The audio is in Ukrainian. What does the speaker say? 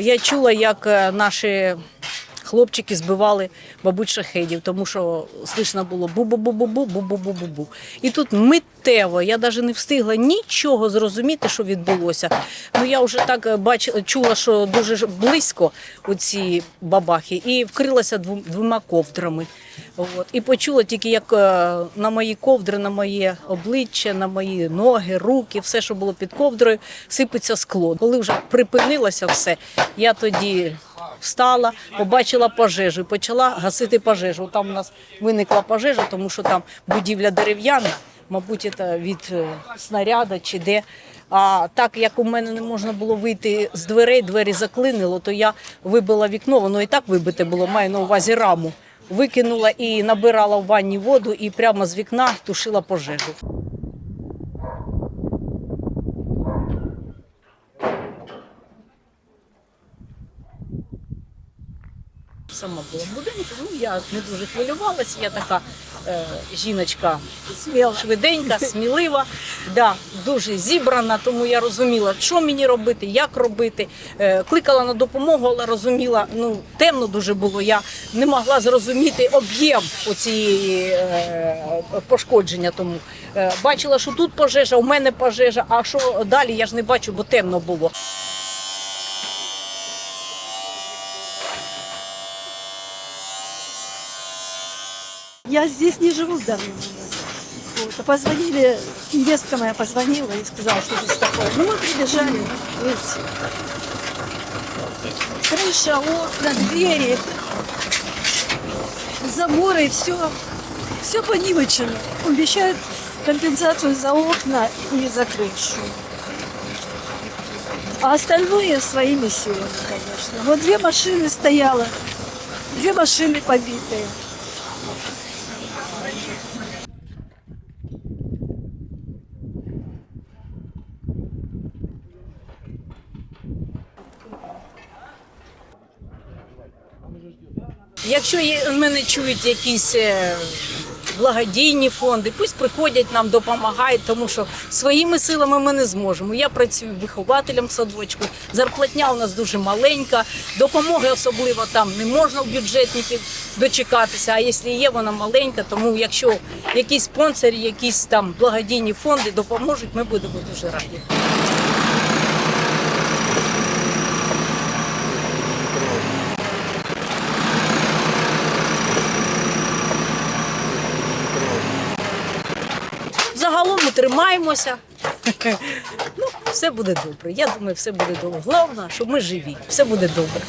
Я чула, як е, наші хлопчики збивали бабуть шахедів, тому що слышно було бу-бу-бу-бу-бу, бу-бу-бу-бу-бу. І тут миттєво, я навіть не встигла нічого зрозуміти, що відбулося. Ну я вже так бачила, бач, чула, що дуже близько близько оці бабахи, і вкрилася двом- двома ковдрами. От. І почула тільки, як е, на мої ковдри, на моє обличчя, на мої ноги, руки, все, що було під ковдрою, сипеться скло. Коли вже припинилося все, я тоді встала, побачила пожежу і почала гасити пожежу. Там у нас виникла пожежа, тому що там будівля дерев'яна, мабуть, це від е, снаряда чи де. А так як у мене не можна було вийти з дверей, двері заклинило, то я вибила вікно, воно і так вибите було, маю на увазі раму. Викинула і набирала в ванні воду і прямо з вікна тушила пожежу. Сама була в будинку, ну я не дуже хвилювалася, я така жіночка сміла, швиденька, смілива, да, дуже зібрана, тому я розуміла, що мені робити, як робити. Е, кликала на допомогу, але розуміла, ну темно дуже було. Я не могла зрозуміти об'єм оцієї е, пошкодження. Тому е, бачила, що тут пожежа, у мене пожежа, а що далі я ж не бачу, бо темно було. Я здесь не живу момент. Вот. А позвонили, невестка моя позвонила и сказала, что здесь такое. Ну, мы прибежали, видите. Крыша, окна, двери, заборы, все, все понивочено. Обещают компенсацию за окна и за крышу. А остальное своими силами, конечно. Вот две машины стояло, две машины побитые. Якщо мене чують якісь е, благодійні фонди, пусть приходять нам, допомагають, тому що своїми силами ми не зможемо. Я працюю вихователем в садочку, зарплатня у нас дуже маленька, допомоги особливо там не можна у бюджетників дочекатися. А якщо є, вона маленька. Тому якщо якісь спонсори, якісь там благодійні фонди допоможуть, ми будемо дуже раді. Загалом ми тримаємося. Ну, все буде добре. Я думаю, все буде добре. Головне, щоб ми живі. Все буде добре.